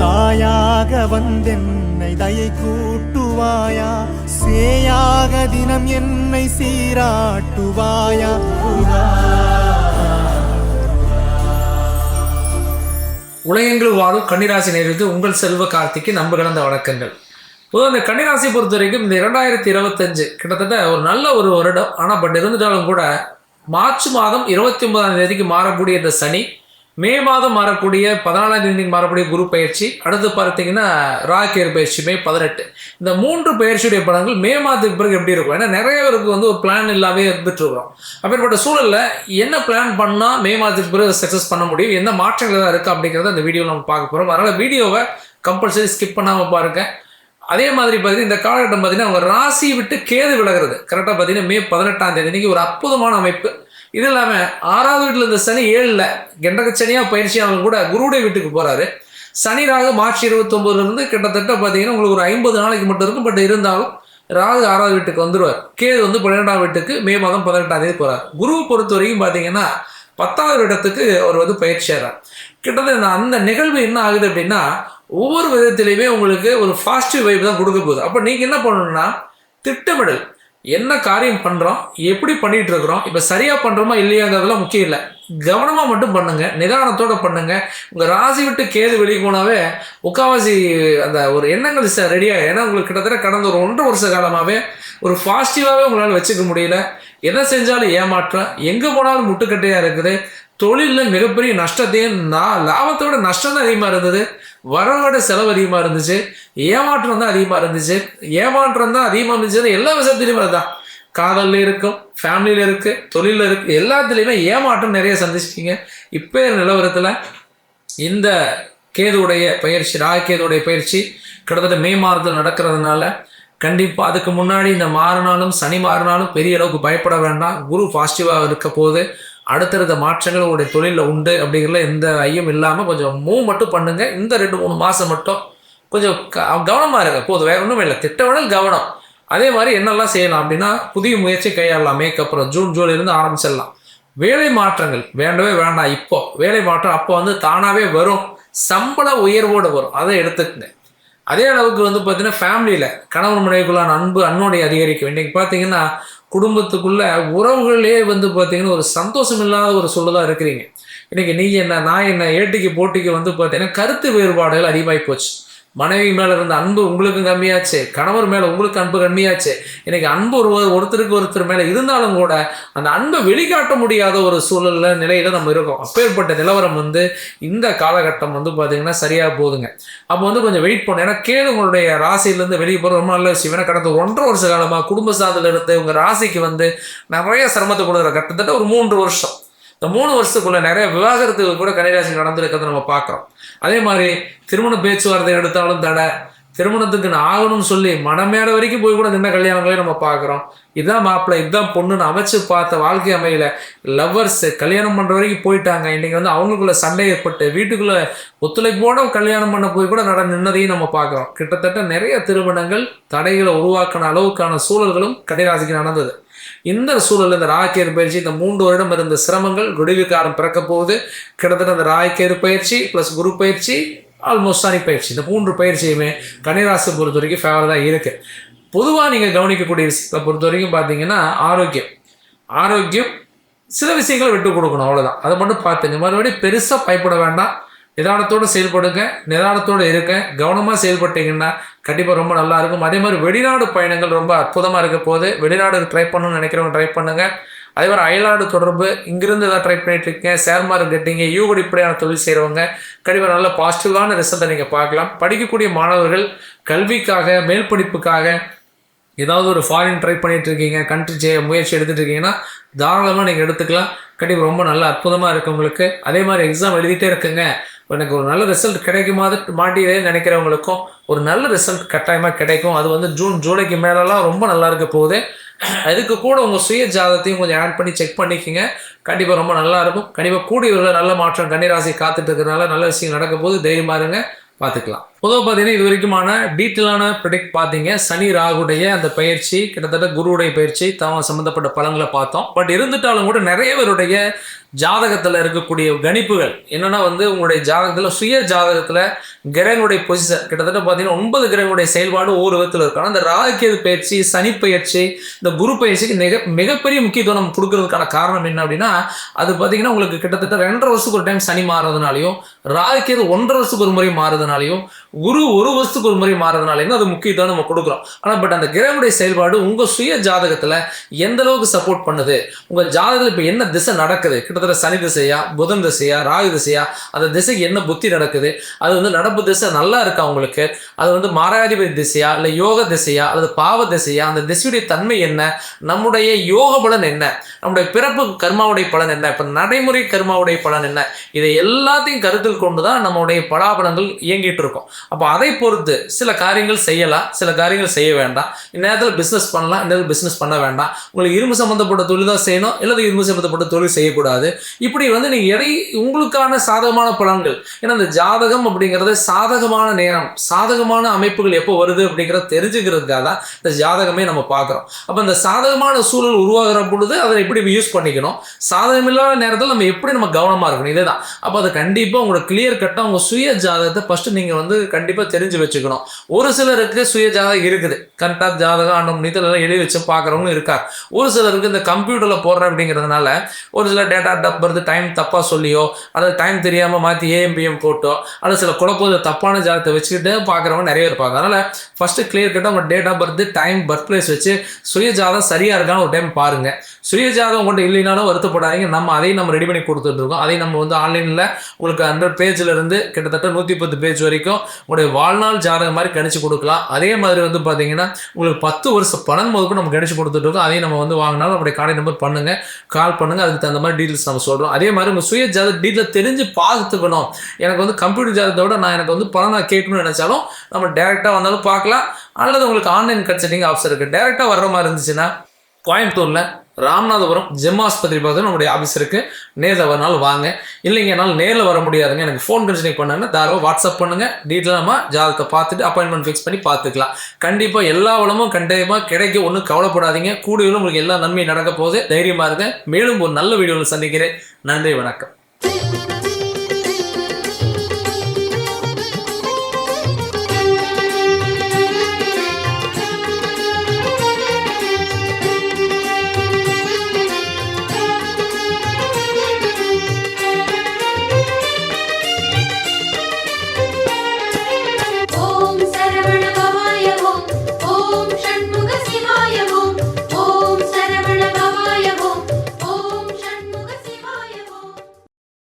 தாயாக வந்தென்னை தயை கூட்டுவாயா? சேயாக தினம் என்னை சீராட்டுவாயா? உலகெங்கில் வாழும் கன்னிராசி நேரத்து உங்கள் செல்வ கார்த்திக்கு நம்ப கலந்த வணக்கங்கள். பொதுவாக இந்த கன்னிராசி பொறுத்த வரைக்கும் இந்த இரண்டாயிரத்தி இருபத்தஞ்சு கிட்டத்தட்ட ஒரு நல்ல ஒரு வருடம். ஆனால் பட் இருந்துட்டாலும் கூட மார்ச் மாதம் இருபத்தி ஒன்பதாம் தேதிக்கு மாறக்கூடிய இந்த சனி மே மாதம் மாறக்கூடிய பதினாலாம் தேதி மாறக்கூடிய குரு பயிற்சி. அடுத்து பார்த்தீங்கன்னா ராக்கேர் பயிற்சி மே பதினெட்டு. இந்த மூன்று பயிற்சியுடைய பலன்கள் மே மாதத்துக்கு பிறகு எப்படி இருக்கும்? ஏன்னா நிறைய பேருக்கு வந்து ஒரு பிளான் இல்லாமே இருந்துட்டு இருக்கிறோம் அப்படிப்பட்ட சூழலில் என்ன பிளான் பண்ணால் மே மாதத்துக்கு பிறகு சக்ஸஸ் பண்ண முடியும்? என்ன மாற்றங்கள் தான் இருக்குது அப்படிங்கிறத இந்த வீடியோவில் நம்ம பார்க்க போகிறோம் அதனால் வீடியோவை கம்பல்சரி ஸ்கிப் பண்ணாமல் பாருங்க. அதே மாதிரி பார்த்தீங்கன்னா இந்த காலகட்டம் பார்த்தீங்கன்னா அவங்க ராசி விட்டு கேது விலகிறது. கரெக்டாக பார்த்தீங்கன்னா மே பதினெட்டாம் தேதி இன்னைக்கு ஒரு அற்புதமான அமைப்பு. இது இல்லாமல் ஆறாவது வீட்டில் இந்த சனி ஏழில் கெண்டக சனியாக பயிற்சியாளர் கூட குருவுடைய வீட்டுக்கு போகிறாரு சனி ராகு மார்ச் இருபத்தொம்போதுலேருந்து கிட்டத்தட்ட பார்த்தீங்கன்னா உங்களுக்கு ஒரு ஐம்பது நாளைக்கு மட்டும் இருக்கும். பட் இருந்தாலும் ராகு ஆறாவது வீட்டுக்கு வந்துடுவார் கேது வந்து பன்னிரெண்டாம் வீட்டுக்கு மே மாதம் பதினெட்டாம் தேதி போகிறார் குருவை பொறுத்த வரைக்கும் பார்த்தீங்கன்னா பத்தாவது இடத்துக்கு அவர் வந்து பயிற்சியாகிறார் கிட்டத்தட்ட அந்த நிகழ்வு என்ன ஆகுது அப்படின்னா ஒவ்வொரு விதத்திலையுமே உங்களுக்கு ஒரு பாசிட்டிவ் வைப் தான் கொடுக்க போகுது. அப்போ நீங்கள் என்ன பண்ணணும்னா திட்டமிடல். என்ன காரியம் பண்ணுறோம் எப்படி பண்ணிகிட்டு இருக்கிறோம் இப்போ சரியாக பண்ணுறோமா இல்லையாங்கிறதுலாம் முக்கியம் இல்லை. கவனமாக மட்டும் பண்ணுங்கள் நிதானத்தோட பண்ணுங்கள் உங்கள் ராசி விட்டு கேது வெளியே போனாவே முக்காவாசி அந்த ஒரு எண்ணங்கள் ரெடியாக ஏன்னா உங்களுக்கு கிட்டத்தட்ட கடந்த ஒரு ஒன்றரை வருஷ காலமாகவே ஒரு பாசிட்டிவாகவே உங்களால் வச்சுக்க முடியல. எதை செஞ்சாலும் ஏமாற்றம் எங்கே போனாலும் முட்டுக்கட்டையாக இருக்குது. தொழிலில் மிகப்பெரிய நஷ்டத்தையும் நான் லாபத்தோட நஷ்டம் தான் அதிகமாக இருந்தது. வரவோட செலவு அதிகமாக இருந்துச்சு. ஏமாற்றம் தான் அதிகமாக இருந்துச்சு. ஏமாற்றம் தான் அதிகமாக இருந்துச்சு எல்லா விஷயத்துலையுமே அதுதான். காதலில் இருக்கும் ஃபேமிலியில் இருக்குது தொழிலில் இருக்குது எல்லாத்துலேயுமே ஏமாற்றம் நிறைய சந்திச்சிட்டீங்க. இப்போ நிலவரத்தில் இந்த கேதுவுடைய பயிற்சி ராகேதுடைய பயிற்சி கிட்டத்தட்ட மே மாதத்தில் நடக்கிறதுனால கண்டிப்பாக அதுக்கு முன்னாடி இந்த மாறினாலும் சனி மாறினாலும் பெரிய அளவுக்கு பயப்பட வேண்டாம். குரு பாசிட்டிவாக இருக்க போது அடுத்தடுத்த மாற்றங்கள் உங்களுடைய தொழிலில் உண்டு அப்படிங்கிறதுல எந்த ஐயம் இல்லாமல் கொஞ்சம் மூவ் மட்டும் பண்ணுங்கள் இந்த ரெண்டு மூணு மாதம் மட்டும் கொஞ்சம் கவனமாக இருங்க. போதும் வேறு ஒன்றும் இல்லை. திட்டமிடல் கவனம். அதே மாதிரி என்னெல்லாம் செய்யலாம் அப்படின்னா புதிய முயற்சி கையாளலாம். மேக்கப்புறம் ஜூன் ஜூலைலேருந்து ஆரம்பிச்சிடலாம். வேலை மாற்றங்கள். வேண்டவே வேண்டாம் இப்போ. வேலை மாற்றம் அப்போ வந்து தானாகவே வரும். சம்பள உயர்வோடு வரும். அதை எடுத்துக்கங்க. அதே அளவுக்கு வந்து பார்த்தீங்கன்னா ஃபேமிலியில் கணவன் மனைவிக்குள்ளான அன்பு அன்னோடைய அதிகரிக்கும். இன்றைக்கி பார்த்தீங்கன்னா குடும்பத்துக்குள்ள உறவுகளே வந்து பார்த்தீங்கன்னா ஒரு சந்தோஷம் இல்லாத ஒரு சூழலாக இருக்கிறீங்க. இன்றைக்கி நீ என்ன நான் என்ன ஏட்டிக்கு போட்டிக்கு வந்து பார்த்தீங்கன்னா கருத்து வேறுபாடுகள் அதிகமாகி போச்சு. மனைவி மேலே இருந்த அன்பு உங்களுக்கும் கம்மியாச்சு கணவர் மேலே உங்களுக்கு அன்பு கம்மியாச்சு. இன்னைக்கு அன்பு ஒரு ஒருத்தருக்கு ஒருத்தர் மேலே இருந்தாலும் கூட அந்த அன்பை வெளிக்காட்ட முடியாத ஒரு சூழலில் நிலையில் நம்ம இருக்கோம். அப்பேற்பட்ட நிலவரம் வந்து இந்த காலகட்டம் வந்து பார்த்திங்கன்னா சரியாக போகுதுங்க அப்போ வந்து கொஞ்சம் வெயிட் பண்ணும் ஏன்னா கேது உங்களுடைய ராசியிலேருந்து வெளியே போகிற ரொம்ப நல்ல விஷயம். ஏன்னா கடந்த ஒன்றரை வருஷ காலமாக குடும்ப சாதத்தில் இருந்து உங்கள் ராசிக்கு வந்து நிறைய சிரமத்தை கொடுக்குற கிட்டத்தட்ட ஒரு மூன்று வருஷம். இந்த மூணு வருஷத்துக்குள்ள நிறைய விவாகரத்துக்கு கூட கன்னிராசி நடந்திருக்கிறத நம்ம பார்க்குறோம். அதே மாதிரி திருமண பேச்சுவார்த்தை எடுத்தாலும் தடை திருமணத்துக்கு நான் ஆகணும்னு சொல்லி மனமேட வரைக்கும் போய் கூட நின்ன கல்யாணங்களையும் நம்ம பார்க்குறோம். இதுதான் மாப்பிள்ளை இதுதான் பொண்ணுன்னு அமைச்சு பார்த்த வாழ்க்கை அமையில. லவ்வர்ஸ் கல்யாணம் பண்ணுற வரைக்கும் போயிட்டாங்க. இன்றைக்கி வந்து அவங்களுக்குள்ள சண்டை ஏற்பட்டு வீட்டுக்குள்ள ஒத்துழைப்போட கல்யாணம் பண்ண போய் கூட நட நின்னதையும் நம்ம பார்க்குறோம். கிட்டத்தட்ட நிறைய திருமணங்கள் தடைகளை உருவாக்கின அளவுக்கான சூழல்களும் கடைராசிக்கு நடந்தது. இந்த சூழலில் இந்த ராக்கேறு பயிற்சி இந்த மூன்று வருடம் இருந்த சிரமங்கள் குடிவிக்காரம் பிறக்க போகுது. கிட்டத்தட்ட இந்த ராக்கேறு பயிற்சி ப்ளஸ் குரு பயிற்சி ஆல்மோஸ்ட் சனி பயிற்சி. இந்த மூன்று பயிற்சியுமே கன்னிராசி பொறுத்த வரைக்கும் ஃபேவர் தான் இருக்குது பொதுவாக நீங்கள் கவனிக்கக்கூடிய விஷயத்தை பொறுத்த வரைக்கும் பார்த்தீங்கன்னா ஆரோக்கியம். ஆரோக்கியம் சில விஷயங்களை விட்டு கொடுக்கணும் அவ்வளோதான் அதை மட்டும் பார்த்துங்க மறுபடியும் பெருசாக பயப்பட வேண்டாம். நிதானத்தோடு செயல்படுங்க நிதானத்தோடு இருக்க கவனமாக செயல்பட்டீங்கன்னா கண்டிப்பாக ரொம்ப நல்லா இருக்கும். அதே மாதிரி வெளிநாடு பயணங்கள் ரொம்ப அற்புதமாக இருக்க போது வெளிநாடு ட்ரை பண்ணணும்னு நினைக்கிறவங்க ட்ரை பண்ணுங்க. அதே மாதிரி அயல்நாடு தொடர்பு இங்கிருந்து ஏதாவது ட்ரை பண்ணிட்டு இருக்கீங்க. ஷேர் மார்க்கெட்டிங்க யூகடி இப்படியான தொழில் செய்கிறவங்க கண்டிப்பாக நல்ல பாசிட்டிவான ரிசல்ட்டை நீங்கள் பார்க்கலாம். படிக்கக்கூடிய மாணவர்கள் கல்விக்காக மேல் படிப்புக்காக ஏதாவது ஒரு ஃபாரின் ட்ரை பண்ணிட்டு இருக்கீங்க கண்ட்ரி செய்ய முயற்சி எடுத்துகிட்டு இருக்கீங்கன்னா தாராளமாக நீங்கள் எடுத்துக்கலாம். கண்டிப்பாக ரொம்ப நல்ல அற்புதமாக இருக்குது உங்களுக்கு. அதே மாதிரி எக்ஸாம் எழுதிட்டே இருக்குங்க. எனக்கு ஒரு நல்ல ரிசல்ட் கிடைக்குமா மாட்டியதே நினைக்கிறவங்களுக்கும் ஒரு நல்ல ரிசல்ட் கட்டாயமாக கிடைக்கும். அது வந்து ஜூன் ஜூலைக்கு மேலெலாம் ரொம்ப நல்லா இருக்க போகுது. அதுக்கு கூட உங்கள் சுய ஜாதத்தையும் கொஞ்சம் ஆட் பண்ணி செக் பண்ணிக்கோங்க. கண்டிப்பாக ரொம்ப நல்லா இருக்கும் கண்டிப்பாக கூடியவர்கள் நல்ல மாற்றம் கன்னிராசி காத்துட்டு இருக்கிறதுனால நல்ல விஷயம் நடக்கும் போது தைரியமாக இருங்க. பார்த்துக்கலாம். பொதுவாக பார்த்தீங்கன்னா இது வரைக்குமான டீட்டெயிலான ப்ரொடெக்ட் பார்த்தீங்க சனி ராகுடைய அந்த பயிற்சி கிட்டத்தட்ட குருவுடைய பயிற்சி தான் சம்மந்தப்பட்ட பலன்களை பார்த்தோம். பட் இருந்துட்டாலும் கூட நிறைய பேருடைய ஜாதகத்தில் இருக்கக்கூடிய கணிப்புகள் என்னென்னா வந்து உங்களுடைய ஜாதகத்தில் சுய ஜாதகத்தில் கிரகங்களுடைய பொசிஷன் கிட்டத்தட்ட பார்த்தீங்கன்னா ஒன்பது கிரகங்களுடைய செயல்பாடு ஒவ்வொரு விதத்தில் இருக்கும். அந்த இந்த பயிற்சி சனி பயிற்சி இந்த குரு பயிற்சிக்கு மிக மிகப்பெரிய முக்கியத்துவம் நம்ம கொடுக்கறதுக்கான காரணம் என்ன அப்படின்னா அது பார்த்தீங்கன்னா உங்களுக்கு கிட்டத்தட்ட ரெண்டரை வருஷத்துக்கு ஒரு டைம் சனி மாறுறதுனாலையும் ராகுகேது ஒன்றரை வருஷத்துக்கு ஒரு முறை மாறுறதுனாலையும் குரு ஒரு வருஷத்துக்கு ஒரு முறை மாறதுனாலேருந்து அது முக்கியத்துவம் நம்ம கொடுக்குறோம். ஆனால் பட் அந்த கிரகமுடைய செயல்பாடு உங்கள் சுய ஜாதகத்தில் எந்த அளவுக்கு சப்போர்ட் பண்ணுது? உங்கள் ஜாதகத்தில் இப்போ என்ன திசை நடக்குது? கிட்டத்தட்ட சனி திசையா புதன் திசையா ராகு திசையா அந்த திசைக்கு என்ன புத்தி நடக்குது? அது வந்து நடப்பு திசை நல்லா இருக்கா உங்களுக்கு? அது வந்து மாராதிபதி திசையா இல்லை யோக திசையா அல்லது பாவ திசையா அந்த திசையுடைய தன்மை என்ன? நம்முடைய யோக பலன் என்ன? நம்முடைய பிறப்பு கர்மாவுடைய பலன் என்ன? இப்போ நடைமுறை கர்மாவுடைய பலன் என்ன? இதை எல்லாத்தையும் கருத்தில் கொண்டு தான் நம்முடைய பலாபலங்கள் இயங்கிட்டு இருக்கோம். அப்போ அதை பொறுத்து சில காரியங்கள் செய்யலாம் சில காரியங்கள் செய்ய வேண்டாம். இந்நேரத்தில் பிஸ்னஸ் பண்ணலாம் இந்நேரத்தில் பிஸ்னஸ் பண்ண வேண்டாம். உங்களுக்கு இரும்பு சம்மந்தப்பட்ட தொழில் தான் செய்யணும் இல்லை இரும்பு சம்மந்தப்பட்ட தொழில் செய்யக்கூடாது. இப்படி வந்து நீங்கள் எடை உங்களுக்கான சாதகமான பலன்கள். ஏன்னா இந்த ஜாதகம் அப்படிங்கிறது சாதகமான நேரம் சாதகமான அமைப்புகள் எப்போ வருது அப்படிங்கிறத தெரிஞ்சுக்கிறதுக்காக தான் இந்த ஜாதகமே நம்ம பார்க்குறோம். அப்போ இந்த சாதகமான சூழல் உருவாகிற பொழுது அதை எப்படி யூஸ் பண்ணிக்கணும்? சாதகமில்லாத நேரத்தில் நம்ம எப்படி நம்ம கவனமாக இருக்கணும்? இதுதான். அப்போ அதை கண்டிப்பாக உங்களோட கிளியர் கட்டாக உங்கள் சுய ஜாதகத்தை ஃபஸ்ட்டு நீங்கள் வந்து கண்டிப்பாக தெரிஞ்சு வச்சுக்கணும். ஒரு சிலருக்கு சுய ஜாதகம் இருக்குது. கரெக்டாக ஜாதகம் ஆண்டம் நீத்தலாம் எழுதி வச்சு பார்க்குறவங்களும் இருக்கார். ஒரு சிலருக்கு இந்த கம்ப்யூட்டரில் போடுறேன் அப்படிங்கிறதுனால ஒரு சில டேட்டா டப் வருது டைம் தப்பாக சொல்லியோ அல்லது டைம் தெரியாமல் மாற்றி ஏஎம்பிஎம் போட்டோ அல்லது சில குழப்பம் தப்பான ஜாதகத்தை வச்சுக்கிட்டு பார்க்குறவங்க நிறைய இருப்பாங்க. அதனால் ஃபஸ்ட்டு கிளியர் கட்டாக உங்கள் date of birth time birth place வச்சு சுய ஜாதகம் சரியாக இருக்கான்னு ஒரு டைம் பாருங்கள் சுய ஜாதகம் கொண்டு இல்லைனாலும் வருத்தப்படாதீங்க. நம்ம அதையும் நம்ம ரெடி பண்ணி கொடுத்துட்டு இருக்கோம். அதையும் நம்ம வந்து ஆன்லைனில் உங்களுக்கு ஹண்ட்ரட் பேஜில் இருந்து கிட்டத்தட்ட நூற்றி பத்து பேஜ் வரைக்கும் உங்களுடைய வாழ்நாள் ஜாதகம் மாதிரி கணிச்சு கொடுக்கலாம். அதே மாதிரி வந்து பார்த்தீங்கன்னா உங்களுக்கு பத்து வருஷம் பணம் முதற்கும் நம்ம கணிச்சு கொடுத்துட்டு இருக்கோம். அதையும் நம்ம வந்து வாங்கினாலும் நம்முடைய கார்டை நம்பர் பண்ணுங்க. கால் பண்ணுங்கள் அதுக்கு தகுந்த மாதிரி டீட்டெயில்ஸ் நம்ம சொல்கிறோம் அதே மாதிரி உங்கள் சுய ஜாத டீட்டெயில் தெரிஞ்சு பார்த்துக்கணும். எனக்கு வந்து கம்ப்யூட்டர் ஜாதகத்தை விட நான் எனக்கு வந்து பணம் நான் கேட்கணும்னு நினச்சாலும் நம்ம டேரெக்டாக வந்தாலும் பார்க்கலாம். அல்லது உங்களுக்கு ஆன்லைன் கன்சல்டிங் ஆப்ஷன் இருக்குது டேரெக்டாக வர்ற மாதிரி இருந்துச்சுன்னா கோயம்புத்தூரில் ராமநாதபுரம் ஜெம் ஆஸ்பத்திரி பக்கத்தில் நம்முடைய ஆஃபீஸ் இருக்குது நேரில் வரனாலும் வாங்க. இல்லைங்க என்னால் நேரில் வர முடியாதுங்க. எனக்கு ஃபோன் கன்சல்டிங் பண்ணுங்க. தாராளமாக வாட்ஸ்அப் பண்ணுங்கள் டீட்டெயிலாக ஜாதகத்தை பார்த்துட்டு அப்பாயின்மெண்ட் ஃபிக்ஸ் பண்ணி பார்த்துக்கலாம். கண்டிப்பாக எல்லா வளமும் கண்டிப்பாக கிடைக்கும் ஒன்றும் கவலைப்படாதீங்க. கூடியவரும் உங்களுக்கு எல்லா நன்மையும் நடக்க போகுது. தைரியமாக இருங்க. மேலும் ஒரு நல்ல வீடியோவில் சந்திக்கிறேன். நன்றி வணக்கம்.